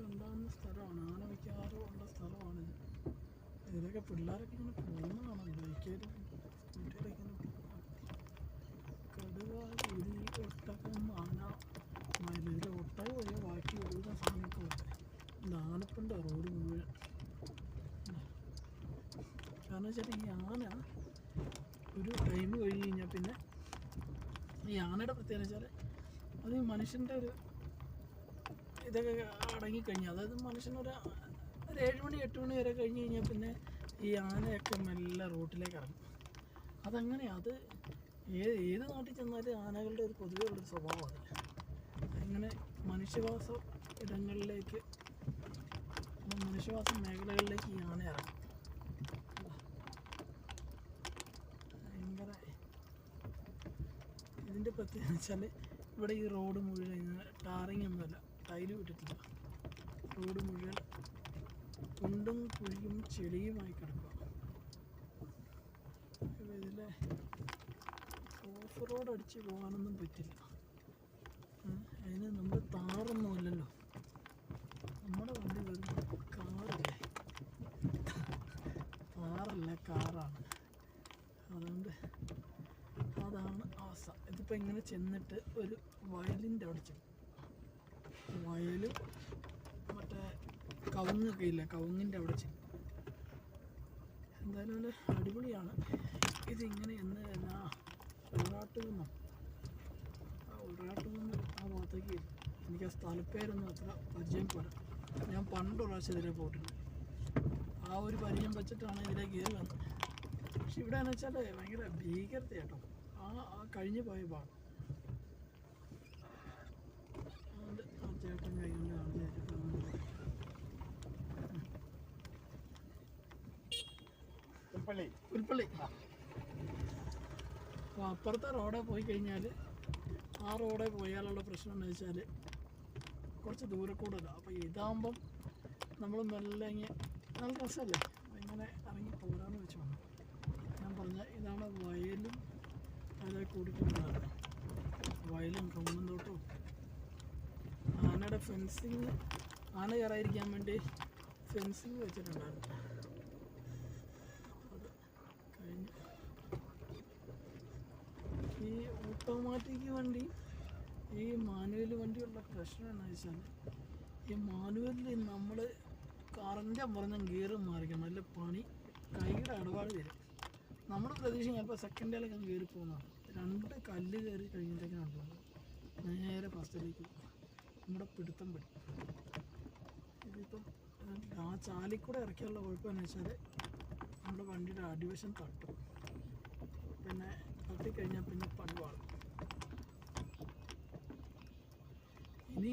ഉണ്ടാകുന്ന സ്ഥലമാണ്. ആന മിക്കവാറും ഉള്ള സ്ഥലമാണ് ഇതിലൊക്കെ പിള്ളേരൊക്കെ ഇങ്ങനെ പോകുന്നതാണ്. ബൈക്കേലും സ്കൂട്ടിയിലൊക്കെ ആന ഒട്ടകം ബാക്കി ഒരുവിധ സാധനമൊക്കെ ഉണ്ട്. റോഡ് മുഴുവൻ. കാരണം ആന ഒരു ടൈം കഴിഞ്ഞ് കഴിഞ്ഞാൽ പിന്നെ ഈ ആനയുടെ പ്രത്യേകത വെച്ചാൽ അത് മനുഷ്യന്റെ ഒരു ഇതൊക്കെ അടങ്ങിക്കഴിഞ്ഞാൽ അതായത് മനുഷ്യനൊരു ഒരു ഏഴ് മണി എട്ട് മണി വരെ കഴിഞ്ഞ് കഴിഞ്ഞാൽ പിന്നെ ഈ ആനയൊക്കെ മെല്ലെ റോട്ടിലേക്ക് ഇറങ്ങും. അതങ്ങനെയാണ് അത് ഏത് ഏത് നാട്ടിൽ ചെന്നാലും ആനകളുടെ ഒരു പൊതുവെ ഉള്ളൊരു സ്വഭാവമാണ് അങ്ങനെ മനുഷ്യവാസ ഇടങ്ങളിലേക്ക് മനുഷ്യവാസ മേഖലകളിലേക്ക് ഈ ആന ഇറങ്ങും. ഭയങ്കര ഇതിന്റെ പ്രത്യേകത വെച്ചാൽ ഇവിടെ ഈ റോഡ് മുഴുവൻ ടാറിങ് ഒന്നുമല്ല. ടൈൽ വിട്ടിട്ടില്ല റോഡ് മുഴുവൻ കുണ്ടും കുഴിയും ചെളിയുമായി കിടക്കുക. ഇതിലെ ഓഫ് റോഡ് അടിച്ച് പോകാനൊന്നും പറ്റില്ല. അതിന് നമ്മൾ താറൊന്നുമില്ലല്ലോ നമ്മുടെ വണ്ടി വരും കാറല്ലേ? താറല്ല കാറാണ്. അതുകൊണ്ട് അതാണ് അവസ്ഥ ഇതിപ്പോൾ ഇങ്ങനെ ചെന്നിട്ട് ഒരു വയലിന്റെ അവിടെ ചെല്ലും വയലും മറ്റേ കവുങ്ങൊക്കെ ഇല്ല? കവുങ്ങിന്റെ അവിടെ ചെല്ലും എന്തായാലും നല്ല അടിപൊളിയാണ്. ഇതിങ്ങനെ എന്ന് എന്നാ ഉൾനാട്ടിൽ ആ ഉൾനാട്ടിൽ ആ ഭാഗത്തേക്ക് എനിക്ക് ആ സ്ഥലപ്പേരൊന്നും അത്ര പരിചയം പോരാ. ഞാൻ പണ്ട് പ്രാവശ്യം ഇതിലെ പോയിട്ടുണ്ട്. ആ ഒരു പരിചയം വെച്ചിട്ടാണ് ഇതിലെ കയറി വന്നത് പക്ഷെ ഇവിടെ എന്ന് വെച്ചാൽ ഭയങ്കര ആ ആ കഴിഞ്ഞു പോയ ഭാഗം അതുകൊണ്ട് ആ ചേട്ടൻ അപ്പോൾ അപ്പുറത്തെ റോഡെ പോയി കഴിഞ്ഞാൽ ആ റോഡെ പോയാലുള്ള പ്രശ്നം എന്ന് വെച്ചാൽ കുറച്ച് ദൂരെ കൂടുതലാണ് അപ്പോൾ ഇതാകുമ്പം നമ്മൾ മെല്ലെ ഇങ്ങനെ നല്ല രസമല്ലേ ഇങ്ങനെ ഇറങ്ങി പോരാന്ന് വെച്ച് വന്നു. ഞാൻ പറഞ്ഞ ഇതാണ് വയലും അതിലെ കൂടിക്കൊണ്ടാണ് വയലും കമ്മൻ ആനയുടെ ഫെൻസിങ് ആന കയറാതിരിക്കാൻ വേണ്ടി ഫെൻസിങ് വെച്ചിട്ടുണ്ടായിരുന്നു. കഴിഞ്ഞു. ഈ ഓട്ടോമാറ്റിക് വണ്ടി ഈ മാനുവൽ വണ്ടിയുള്ള പ്രശ്നം എന്ന് വെച്ചാൽ ഈ മാനുവലിൽ നമ്മൾ കറന്റെ പറഞ്ഞ ഗിയർ മാറിക്കണം നല്ല പണി കൈയുടെ ഇടപാട് തരും നമ്മുടെ പ്രതീക്ഷ ചിലപ്പോൾ സെക്കൻഡിലൊക്കെ കയറി പോകുന്നതാണ് രണ്ട് കല്ല് കയറി കഴിഞ്ഞിട്ടേക്കാണ് നേരെ ഫസ്റ്റിലേക്ക് പോകും നമ്മുടെ പിടുത്തം പിടിക്കും ഇതിപ്പം ആ കൂടെ ഇറക്കിയുള്ള കുഴപ്പമെന്ന് വെച്ചാൽ നമ്മുടെ വണ്ടിയുടെ അടിവശം തട്ടും. പിന്നെ തട്ടിക്കഴിഞ്ഞാൽ പിന്നെ പണിവാളും ഇനി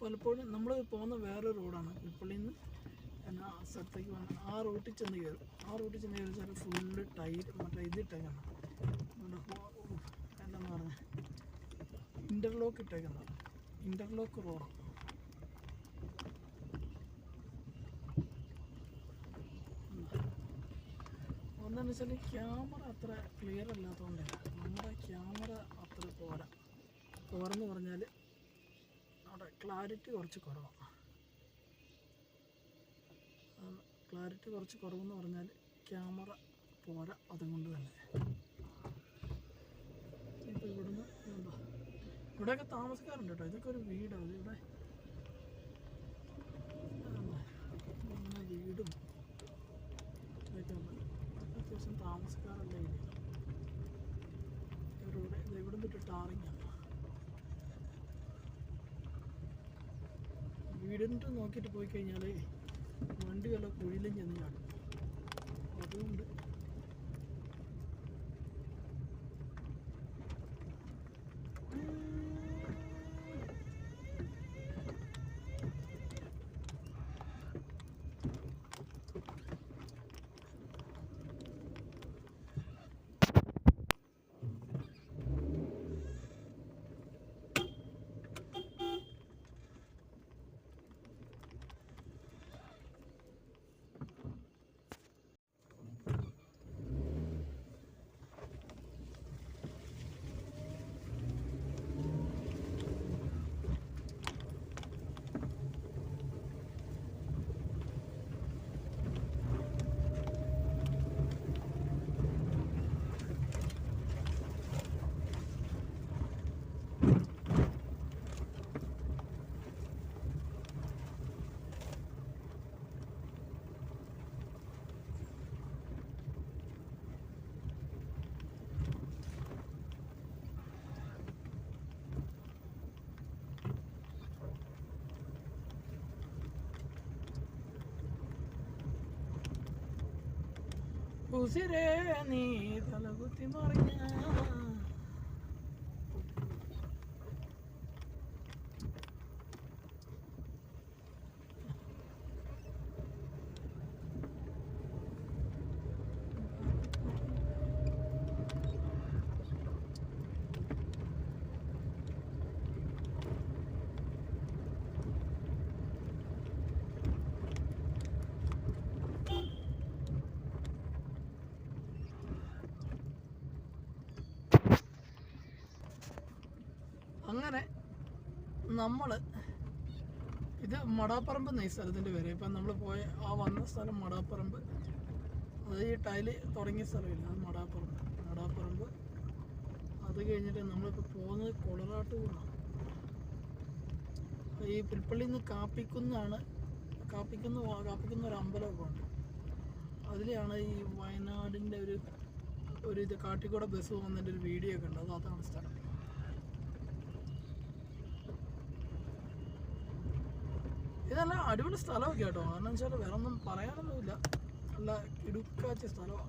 പലപ്പോഴും നമ്മൾ പോകുന്ന വേറെ റോഡാണ്. പുൽപ്പള്ളിയിൽ നിന്ന് എന്നാ ആ സ്ഥലത്തേക്ക് വന്ന് ആ റൂട്ടിൽ ചെന്ന് കയറും. ആ റൂട്ടിൽ ചെന്ന് കയറി വെച്ചാൽ ഫുള്ള് ടൈർ മറ്റേ ഇതിട്ടേക്കണം നമ്മുടെ ഹോ- ഓ, എന്താന്ന് പറഞ്ഞ? ഇന്റർലോക്ക് ഇട്ടേക്കുന്നത് ഇന്റർലോക്ക് റോഡാണ് ഒന്നെന്ന് വെച്ചാൽ ക്യാമറ അത്ര ക്ലിയർ അല്ലാത്തതുകൊണ്ട് നമ്മുടെ ക്യാമറ അത്ര പോരാ. പോരെന്ന് പറഞ്ഞാൽ അവിടെ ക്ലാരിറ്റി കുറച്ച് കുറവാണ് ക്ലാരിറ്റി കുറച്ച് കുറവെന്ന് പറഞ്ഞാൽ ക്യാമറ പോരാ അതുകൊണ്ട് തന്നെ ഇപ്പോൾ ഇവിടുന്ന് ഇതുണ്ടോ ഇവിടെയൊക്കെ താമസക്കാരുണ്ട് കേട്ടോ. ഇതൊക്കെ ഒരു വീടാണ്. ഇവിടെ വീടും അത്യാവശ്യം താമസക്കാരുള്ള ഏരിയ. ഇവിടെ ഇവിടെ വീടിന്റെ നോക്കിയിട്ട് പോയി കഴിഞ്ഞാൽ വണ്ടി വല്ല കുഴിയിലും ചെന്ന് അതുകൊണ്ട് ఉసిరే నీ తలగు తిమర్గా നമ്മൾ ഇത് മടാപ്പറമ്പ് എന്ന ഈ സ്ഥലത്തിന്റെ പേര്. ഇപ്പം നമ്മൾ പോയ ആ വന്ന സ്ഥലം മടാപ്പറമ്പ്. അത് ഈ ടൈൽ തുടങ്ങിയ സ്ഥലമില്ല. അത് മടാപ്പറമ്പ്. മടാപ്പറമ്പ്. അത് കഴിഞ്ഞിട്ട് നമ്മളിപ്പോൾ പോകുന്നത് കൊളറാട്ടുകൂടാണ് ഈ പുൽപ്പള്ളിയിൽ നിന്ന് കാപ്പിക്കുന്നാണ് കാപ്പിക്കുന്ന് കാപ്പിക്കുന്ന ഒരു അമ്പലമൊക്കെ ഉണ്ട്. അതിലെയാണ് ഈ വയനാടിന്റെ ഒരു ഒരു ഇത് കാട്ടിക്കൂടെ ബസ് പോകുന്നതിന്റെ ഒരു വീഡിയോ ഒക്കെ ഉണ്ട്. അത് അതാണ് സ്ഥലം ഇതല്ല അടിപൊളി സ്ഥലമൊക്കെ കേട്ടോ. കാരണം വെച്ചാൽ വേറെ ഒന്നും പറയാനൊന്നുമില്ല. നല്ല ഇടുക്കാച്ച സ്ഥലമാണ്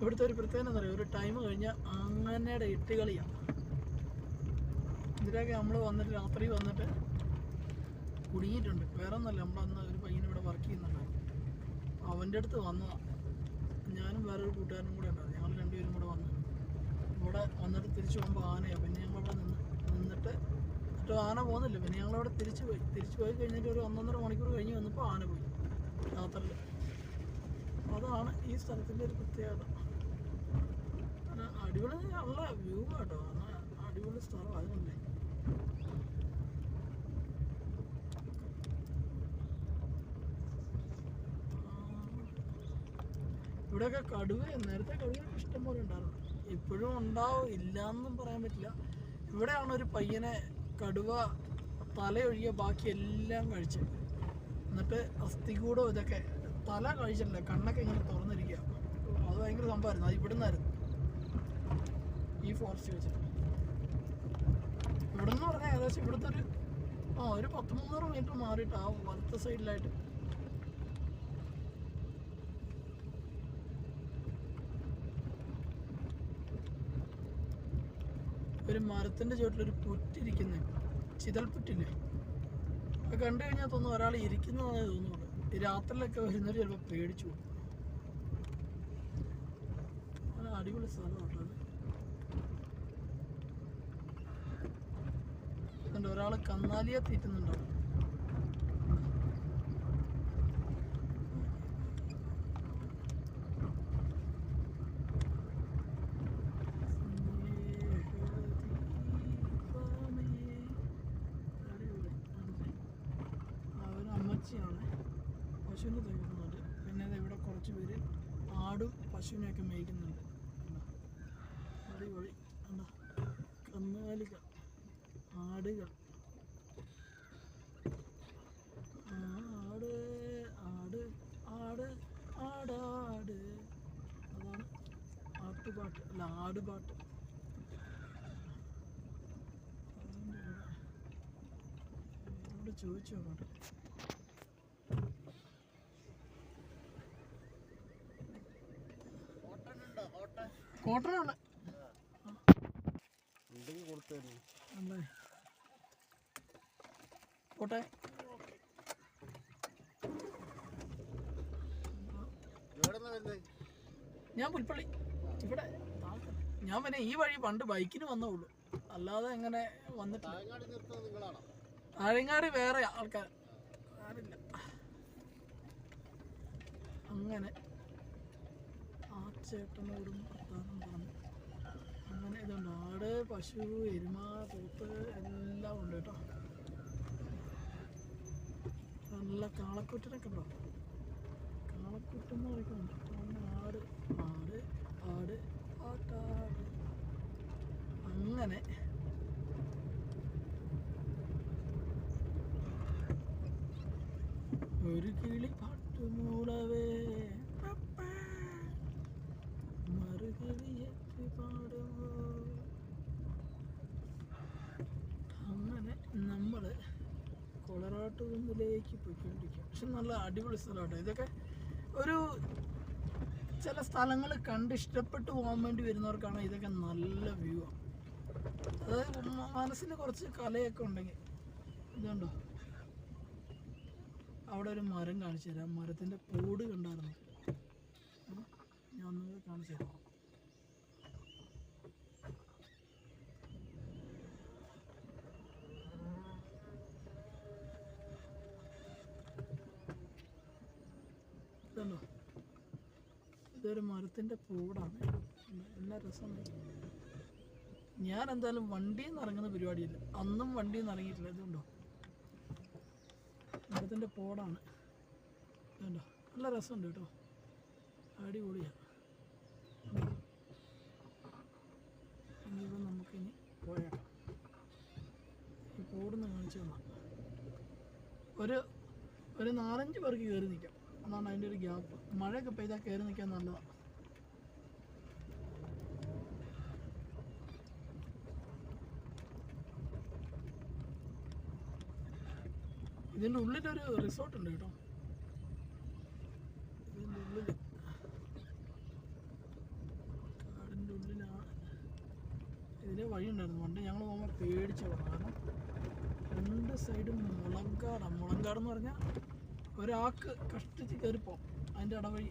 ഇവിടുത്തെ ഒരു പ്രത്യേകത എന്താ പറയുക ഒരു ടൈം കഴിഞ്ഞാൽ അങ്ങനെയുടെ ഇട്ടുകളിയാണ് ഇതിലൊക്കെ നമ്മൾ വന്നിട്ട് രാത്രി വന്നിട്ട് കുടുങ്ങിയിട്ടുണ്ട്. വേറെ ഒന്നല്ല നമ്മളന്ന് ഒരു പയ്യൻ ഇവിടെ വർക്ക് ചെയ്യുന്നുണ്ടായിരുന്നു. അവന്റെ അടുത്ത് വന്നതാണ് ഞാനും വേറൊരു കൂട്ടുകാരനും കൂടെ ഉണ്ടായിരുന്നു. ഞങ്ങൾ രണ്ടുപേരും കൂടെ വന്ന്. ഇവിടെ വന്നിട്ട് തിരിച്ചു പോകുമ്പോൾ ആനയാണ് പിന്നെ ഞങ്ങളവിടെ നിന്ന് നിന്നിട്ട് എന്നിട്ട് ആന പോകുന്നില്ല. പിന്നെ ഞങ്ങളവിടെ തിരിച്ചു പോയി. തിരിച്ചു പോയി കഴിഞ്ഞിട്ട് ഒരു ഒന്നൊന്നര മണിക്കൂർ കഴിഞ്ഞ് വന്നപ്പോൾ ആന പോയി. രാത്രിയിൽ അതാണ് ഈ സ്ഥലത്തിന്റെ ഒരു പ്രത്യേകത. അടിപൊളി നല്ല വ്യൂ കേട്ടോ. അടിപൊളി സ്ഥലം. അതുകൊണ്ടേ. ഇവിടെയൊക്കെ കടുവ നേരത്തെ കടുവ ഇഷ്ടം പോലെ ഉണ്ടായിരുന്നു. ഇപ്പോഴും ഉണ്ടാവും. ഇല്ല എന്നും പറയാൻ പറ്റില്ല. ഇവിടെയാണ് ഒരു പയ്യനെ കടുവ തലയൊഴികെ ബാക്കി എല്ലാം കഴിച്ച്. എന്നിട്ട് അസ്ഥികൂടം ഇതൊക്കെ തല കഴിച്ചിട്ടില്ല കണ്ണൊക്കെ ഇങ്ങനെ തുറന്നിരിക്കുക അത് ഭയങ്കര സംഭവമായിരുന്നു. അത് ഇവിടെ നിന്നായിരുന്നു ഈ ഫോറസ്റ്റ് ഇവിടെ നിന്ന് പറഞ്ഞാൽ ഏകദേശം ഇവിടുത്തെ ഒരു ആ ഒരു പത്ത് മുന്നൂറ് മീറ്റർ മാറിയിട്ട് ആ വലത്തെ സൈഡിലായിട്ട് ഒരു മരത്തിന്റെ ചുവട്ടിലൊരു പുറ്റിരിക്കുന്നു. ചിതൽപുറ്റില്ലേ? അത് കണ്ടു കഴിഞ്ഞാൽ തോന്നുന്നു ഒരാൾ ഇരിക്കുന്നതാണേ തോന്നുള്ളൂ ഈ രാത്രിയിലൊക്കെ വരുന്നവർ ചിലപ്പോൾ പേടിച്ചു പോകും. അടിപൊളി സ്ഥലമാണ് ഒരാൾ കന്നാലിയെ തീറ്റുന്നുണ്ടാവും അവർ അമ്മച്ചിയാണ് പശുവിനെ തയ്ക്കുന്നുണ്ട് പിന്നെ ദേ ഇവിടെ കുറച്ച് പേര് ആടും പശുവിനെയൊക്കെ മേയ്ക്കുന്നുണ്ട് കണ്ടോ? അടിപൊളി കണ്ടോ? കന്നുകാലികൾ ആടുകൾ ആട് ആട് ആട് ആടാട് അതാണ് ആട്ടുപാട്ട് അല്ല ആടുപാട്ട് അതുകൊണ്ട് ഇവിടെ ഇവിടെ ചോദിച്ചു വരുന്നത് ഞാൻ പുൽപ്പള്ളി ഇവിടെ ഞാൻ പിന്നെ ഈ വഴി പണ്ട് ബൈക്കിന് വന്നേ അല്ലാതെ എങ്ങനെ വന്നിട്ടില്ല. ആഴങ്ങാടി വേറെ ആൾക്കാർ. ആരില്ല. അങ്ങനെ ആ ചേട്ടനോടും വർത്താനം പറഞ്ഞു. അങ്ങനെ ഇതുണ്ട്. ആട് പശു എരുമ പോത്ത് എല്ലാം ഉണ്ട് കേട്ടോ. നല്ല കാളക്കുറ്റനൊക്കെ ഉണ്ടോ? കാളക്കുറ്റെന്ന് പറയുന്നുണ്ട് അങ്ങനെ ആട് ആട് ആട് ആട്ടാട് അങ്ങനെ ഒരു കിളി പാട്ടുമൂളവേ മറുകിളിയെത്തി പാടുമോ? അങ്ങനെ നമ്മൾ കൊളറാട്ട് കുന്നിലേക്ക് പോയിക്കൊണ്ടിരിക്കും. പക്ഷെ നല്ല അടിപൊളി സ്ഥലമാണ് ഇതൊക്കെ ഒരു ചില സ്ഥലങ്ങൾ കണ്ട് ഇഷ്ടപ്പെട്ട് പോകാൻ വേണ്ടി വരുന്നവർക്കാണ് ഇതൊക്കെ നല്ല വ്യൂ. ആണ് അതായത് മനസ്സിന് കുറച്ച് കലയൊക്കെ ഉണ്ടെങ്കിൽ. ഇതുണ്ടോ? അവിടെ ഒരു മരം കാണിച്ചു തരാം. മരത്തിന്റെ പൂട് കണ്ടായിരുന്നു? ഞാൻ ഒന്ന് കാണിച്ചു തരാം. ഇതല്ലോ ഇതൊരു മരത്തിന്റെ പൂടാണ്. എല്ലാ രസമാണ്. ഞാൻ എന്തായാലും വണ്ടിയിൽ നിന്ന് ഇറങ്ങുന്ന പരിപാടിയില്ല. അന്നും വണ്ടിയിൽ നിന്ന് ഇറങ്ങിയിട്ടില്ല. ഇതുണ്ടോ? മരത്തിന്റെ പോടാണ്. വേണ്ട നല്ല രസമുണ്ട് കേട്ടോ. അടിപൊളിയാണ് ഇനിയിപ്പോൾ നമുക്കിനി പോയേക്കാം. ഈ പോടുന്ന് കാണിച്ചു തന്നാ. ഒരു ഒരു നാലഞ്ച് പേർക്ക് കയറി നിൽക്കാം. അതാണ് അതിന്റെ ഒരു ഗ്യാപ്പ്. മഴയൊക്കെ പെയ്താൽ കയറി നിൽക്കാൻ നല്ലതാണ് ഇതിന്റെ ഉള്ളിലൊരു റിസോർട്ട് ഉണ്ട് കേട്ടോ. ഇതിന്റെ ഉള്ളിൽ കാടിന്റെ ഉള്ളിലാണ് ഇതിലെ വഴി ഉണ്ടായിരുന്നു. പണ്ട് ഞങ്ങൾ പോകുമ്പോൾ പേടിച്ച കാരണം രണ്ട് സൈഡും മുളങ്കാടാണ് മുളങ്കാടെന്ന് പറഞ്ഞാൽ ഒരാൾക്ക് കഷ്ടിച്ച് കയറിപ്പോം അതിന്റെ ഇടവഴി.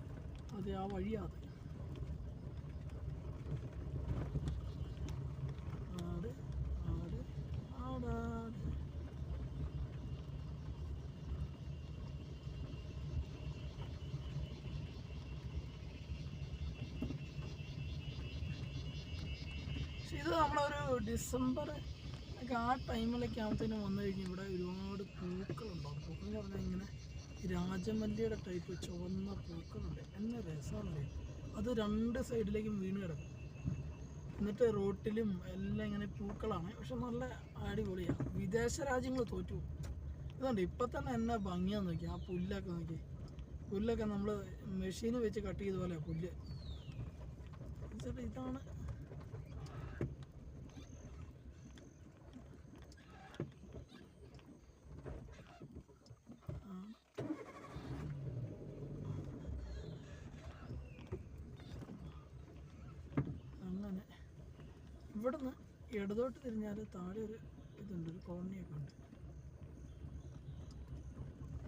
അത് ആ വഴിയാണ് ആട് ആട് ആടാട് പക്ഷെ ഇത് നമ്മളൊരു ഡിസംബർ ഒക്കെ ആ ടൈമിലൊക്കെ ആകുമ്പോഴത്തേനും വന്നു കഴിഞ്ഞാൽ ഇവിടെ ഒരുപാട് പൂക്കളുണ്ടാവും. പൂക്കൾ എന്ന് പറഞ്ഞാൽ ഇങ്ങനെ രാജമല്ലിയുടെ ടൈപ്പ് ചുവന്ന പൂക്കളുണ്ട്. എന്നെ രസമല്ലേ അത് രണ്ട് സൈഡിലേക്കും വീണ് കിടക്കും. എന്നിട്ട് റോട്ടിലും എല്ലാം ഇങ്ങനെ പൂക്കളാണ്. പക്ഷെ നല്ല അടിപൊളിയാണ് വിദേശ രാജ്യങ്ങൾ തോറ്റു. ഇതുണ്ട്. ഇപ്പം തന്നെ എന്നെ ഭംഗിയാന്ന് നോക്കി. ആ പുല്ലൊക്കെ നോക്കി. പുല്ലൊക്കെ നമ്മൾ മെഷീന് വെച്ച് കട്ട് ചെയ്ത പോലെ പുല്ല്. ഇതാണ് ആ. അങ്ങനെ ഇവിടുന്ന് ഇടതോട്ട് തിരിഞ്ഞാൽ താഴെ ഒരു ഇതുണ്ട് ഒരു കോളനിയൊക്കെ ഉണ്ട്.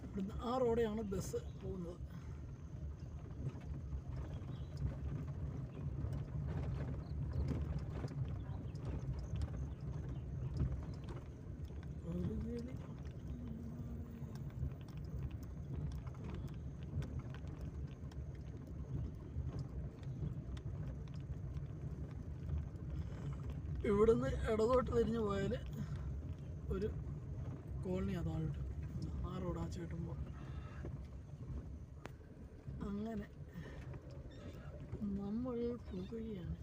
ഇവിടുന്ന് ആ റോഡെയാണ് ബസ് പോകുന്നത് ഒരു കിളി ഇവിടുന്ന് ഇടതോട്ട് തിരിഞ്ഞു പോയാൽ ഒരു കോളനി താഴോട്ട്. ആ റോഡ് പോ അങ്ങനെ. നമ്മൾ പോകുകയാണ്